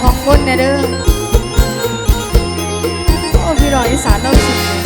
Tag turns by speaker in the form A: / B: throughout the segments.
A: ของมนต์เนี่ยเด้อโอ้พี่รอยอีสานเราสิ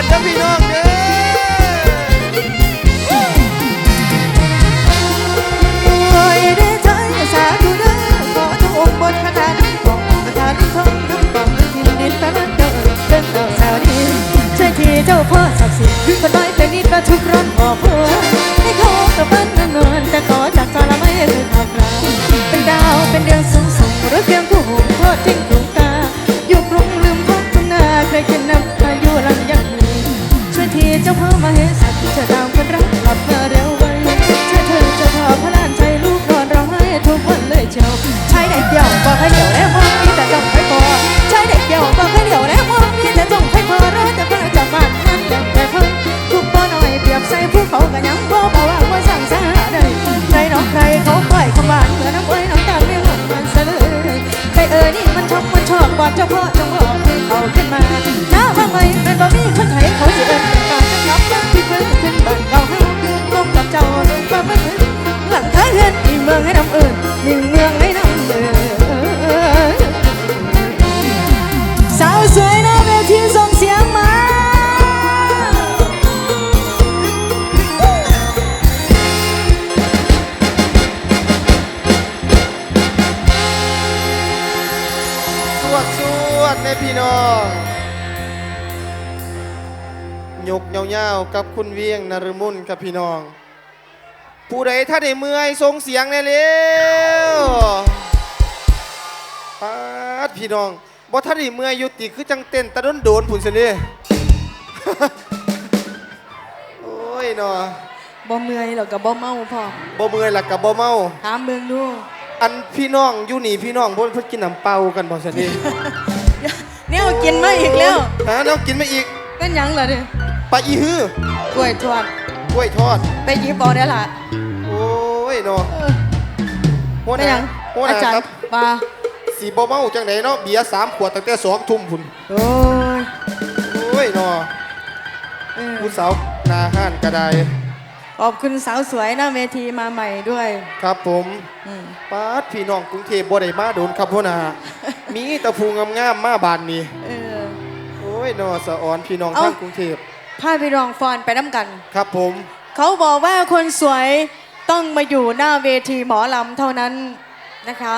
A: กองค์บนคาถาทั้งของคาถาทั้งทองทั้งปองทินดินฟ้าลันเดินเดินต่อสาวดินช่วยทีเจ้าพ่อศักดิ์สิทธิ์คนน้อยเป็นนิดประทุกร้อนออกหัว อบมันชอดเจ้าพ่อจงบอกให้เขาขึ้นมาน้าว่าไงเป็นบ่มีคนไทยเขาสิเอิ้นเป็นการจะรับยังที่เพิ่งขึ้นบ้านเก่าเฮาลงกับเจ้าลงมาเมื่อคืนหลังท้ายเฮือนอีเมืองให้ดำเอิญนิ่งเมือง
B: วดสวดแม่พี่น้องยกเงาวๆกับคุณเวียงนรมุนกับพี่น้อง ผู้ใดถ้าได้เมื่อยทรงเสียงแน่เร็วปาดพี่น้องบ่ถ้าได้เมื่อยอยุติคือจังเต้นตะโดนโดนผุนสินี่โอ้ยเนาะ
A: บ่เมื่อยหรอกกับบ่เมาพอ
B: บ่เมื่อยหลักกับบ่เมา
A: ถามเมืองดู
B: อันพี่น้องอยู่นี่พี่น้องบ่เพิ่นกินน้ำเปล่ากันบ่ซั่นนี่
A: เนี่ยเอากินมาอีกแล้ว
B: หาแนวกินมาอีก
A: เป็นหยังเหรอเนี่ย
B: ปลาอีฮื้อก
A: ล้วยทอด
B: กล้วยทอด
A: ไปหยิบเอาได้ล่ะ
B: โอ้ยเนาะ
A: เออ
B: หัวห
A: เป็นห
B: น้า
A: ยัง
B: หัวห
A: อา
B: น้า
A: จาร
B: ครั
A: ย์
B: บ
A: ปลา
B: สีบ่เมาจังไดเนาะเบียร์สามขวดตั้งแต่สองทุ่มพุ่น
A: โอ้ย
B: โอ้ยเนาะ
A: เออ
B: ผู้สาวหนาห้านกระได
A: ขอบคุณสาวสวยหน้าเวทีมาใหม่ด้วย
B: ครับผม
A: อืม
B: ปาดพี่น้องกรุงเทพบ่ได้มาโดนครับหัวหน้า มีแตะพูงามๆมาบานนี้
A: เออ
B: โอ้ยเนาะสะออนพี่น้อง
A: เอ้า
B: ทางกรุงเทพ
A: พาพี่รองฟอนไปน้ำกัน
B: ครับผม
A: เขาบอกว่าคนสวยต้องมาอยู่หน้าเวทีหมอลำเท่านั้นนะคะ